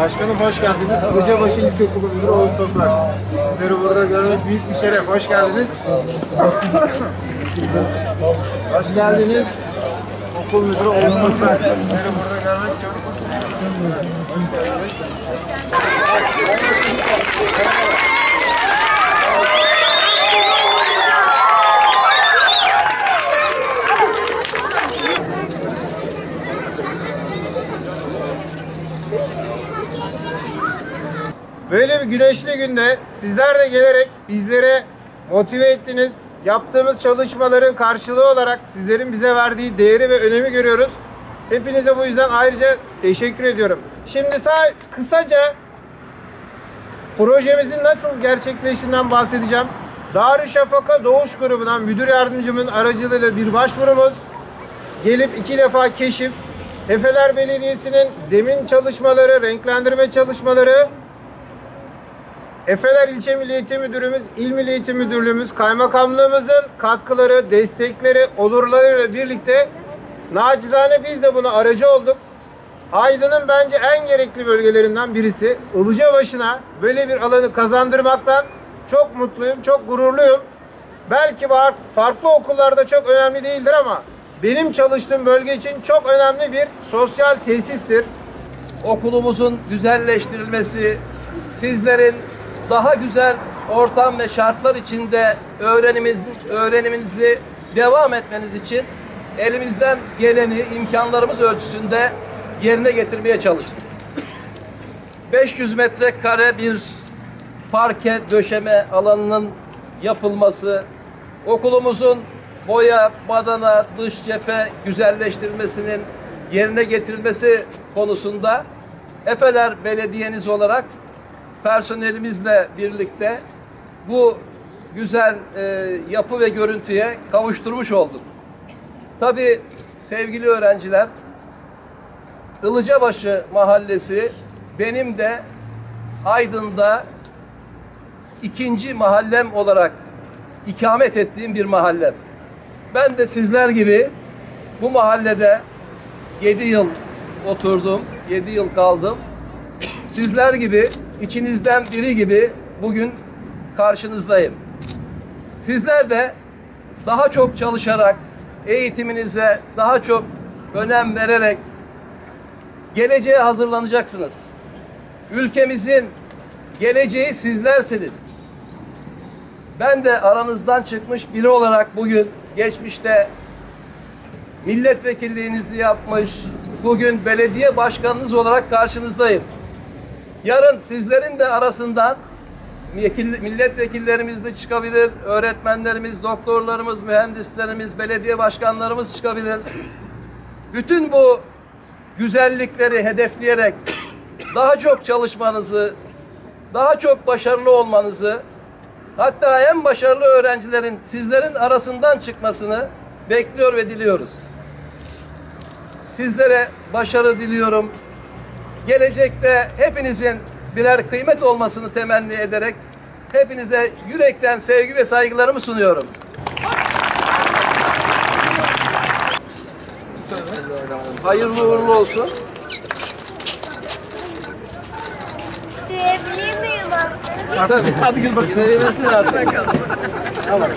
Başkanım hoş geldiniz. Kılıcabaşı İlkokulu Müdürü Oğuz Toprak. Sizleri burada görmek büyük bir şeref. Hoş geldiniz. hoş geldiniz. Okul Müdürü Oğuz Toprak. Sizleri burada görmek çok Hoş geldiniz. Böyle bir güneşli günde sizler de gelerek bizlere motive ettiniz. Yaptığımız çalışmaların karşılığı olarak sizlerin bize verdiği değeri ve önemi görüyoruz. Hepinize bu yüzden ayrıca teşekkür ediyorum. Şimdi sağ kısaca projemizin nasıl gerçekleştiğinden bahsedeceğim. Darüşşafaka Doğuş grubundan müdür yardımcımın aracılığıyla bir başvurumuz gelip iki defa keşif, Efeler Belediyesi'nin zemin çalışmaları, renklendirme çalışmaları Efeler İlçe Milli Eğitim Müdürümüz, İl Milli Eğitim Müdürlüğümüz, kaymakamlığımızın katkıları, destekleri, olurlarıyla birlikte nacizane biz de buna aracı olduk. Aydın'ın bence en gerekli bölgelerinden birisi. Ilıcabaşı'na böyle bir alanı kazandırmaktan çok mutluyum, çok gururluyum. Belki var, farklı okullarda çok önemli değildir ama benim çalıştığım bölge için çok önemli bir sosyal tesistir. okulumuzun güzelleştirilmesi, sizlerin daha güzel ortam ve şartlar içinde öğrenimiz, öğreniminizi devam etmeniz için elimizden geleni imkanlarımız ölçüsünde yerine getirmeye çalıştık. 500 metrekare bir parke döşeme alanının yapılması, okulumuzun boya, badana, dış cephe güzelleştirilmesinin yerine getirilmesi konusunda Efeler Belediyeniz olarak personelimizle birlikte bu güzel e, yapı ve görüntüye kavuşturmuş olduk. Tabii sevgili öğrenciler, Ilıcabaşı Mahallesi benim de Aydın'da ikinci mahallem olarak ikamet ettiğim bir mahallem. Ben de sizler gibi bu mahallede 7 yıl oturdum, 7 yıl kaldım. Sizler gibi, içinizden biri gibi bugün karşınızdayım. Sizler de daha çok çalışarak, eğitiminize daha çok önem vererek geleceğe hazırlanacaksınız. Ülkemizin geleceği sizlersiniz. Ben de aranızdan çıkmış biri olarak bugün geçmişte milletvekilliğinizi yapmış, bugün belediye başkanınız olarak karşınızdayım. Yarın sizlerin de arasından vekil- milletvekillerimiz de çıkabilir, öğretmenlerimiz, doktorlarımız, mühendislerimiz, belediye başkanlarımız çıkabilir. Bütün bu güzellikleri hedefleyerek daha çok çalışmanızı, daha çok başarılı olmanızı, hatta en başarılı öğrencilerin sizlerin arasından çıkmasını bekliyor ve diliyoruz. Sizlere başarı diliyorum. Gelecekte hepinizin birer kıymet olmasını temenni ederek hepinize yürekten sevgi ve saygılarımı sunuyorum. Hayırlı uğurlu olsun. Diyebilir miyim abi? Tabii. Hadi gel bakayım. Girebilirsin artık. Tamam.